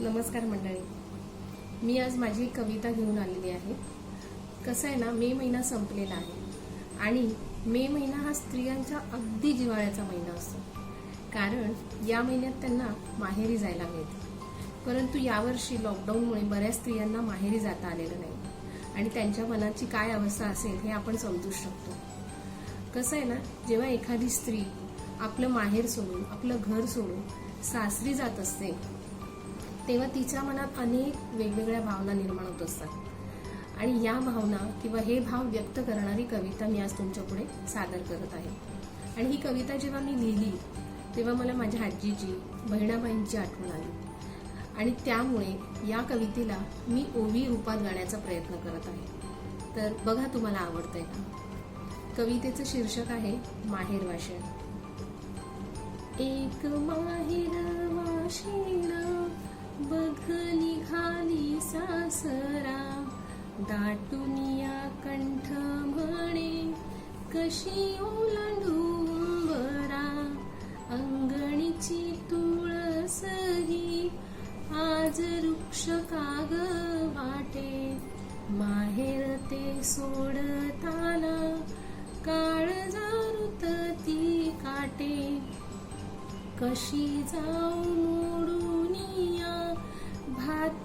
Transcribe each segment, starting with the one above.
नमस्कार मंडळी. मी आज माझी कविता घेऊन आलेली आहे. कसं आहे ना मे महिना संपलेला आहे. आणि मे महिना हा स्त्रियांच्या अगदी जिव्हाळ्याचा महिना असतो. कारण या महिन्यात त्यांना माहेरी जायला मिळते. परंतु यावर्षी लॉकडाऊनमुळे बऱ्याच स्त्रियांना माहेरी जाता आलेलं नाही. आणि त्यांच्या मनाची काय अवस्था असेल हे आपण समजू शकतो. कसं आहे ना जेव्हा एखादी स्त्री आपलं माहेर सोडून आपलं घर सोडून सासरी जात असते तेव्हा तिच्या मनात अनेक वेगवेगळ्या भावना निर्माण होत असतात. आणि या भावना किंवा हे भाव व्यक्त करणारी कविता मी आज तुमच्यापुढे सादर करत आहे. आणि ही कविता जेव्हा मी लिहिली तेव्हा मला माझ्या आजीची बहिणाबाईंची आठवण आली. आणि त्यामुळे या कवितेला मी ओवी रूपात गाण्याचा प्रयत्न करत आहे. तर बघा तुम्हाला आवडतंय का? कवितेचं शीर्षक आहे माहेर वाशण एक माहेर वाशिणा दाटून या कंठ म्हणे कशी ओलांडू बरा अंगणीची तुळसही आज वृक्ष काग वाटे. माहेर ते सोडताना काळ जारुत ती काटे. कशी जाऊ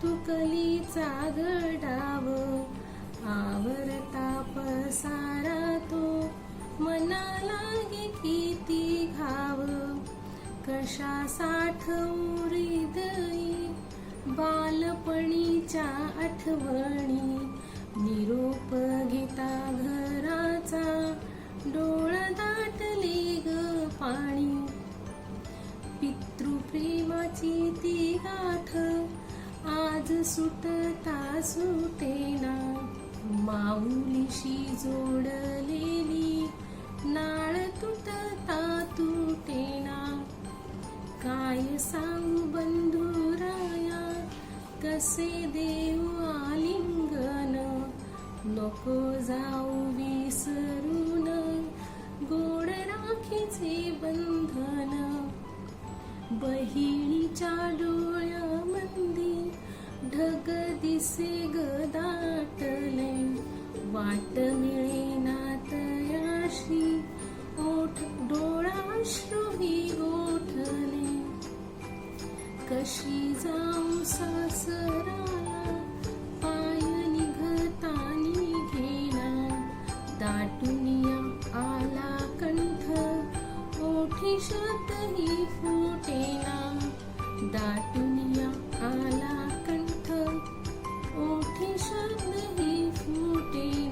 तुकलीचा गडाव आवरता पसारा तो. मनाला किती घाव कशा साठ हृदयी बालपणीच्या आठवणी. निरोप घेता घराचा डोळ दाटले ग पाणी. पितृप्रेमाची ती गाठ आज सुटता सुटेना माऊलीशी जोडलेली नाळ तुटता तुटेना. काय सांगू बंधुराया कसे देऊ आलिंगन? नको जाऊ विसरून. गोड राखीचे बंधन ढग गदाटले वाट मिळेना तयाशी ओठ डोळाश्रुही गोठले. कशी जाऊ सासराला शब्द ही फूटे